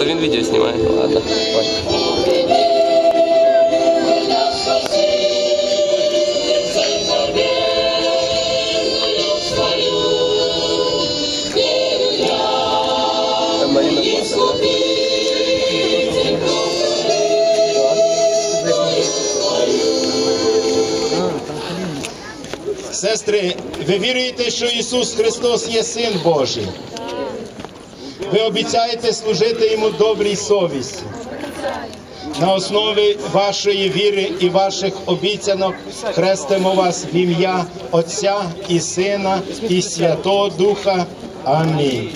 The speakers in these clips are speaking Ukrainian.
То він відео знімає. Ладно. Сестри, ви віруєте, що Ісус Христос є Син Божий? Ви обіцяєте служити Йому добрій совісті. На основі вашої віри і ваших обіцянок хрестимо вас в ім'я Отця і Сина і Святого Духа. Амінь.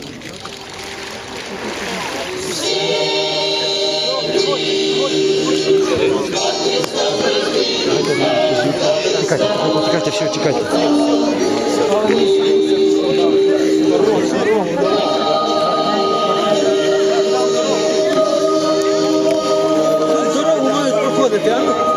Тікайте, тікайте, все, тікайте. again.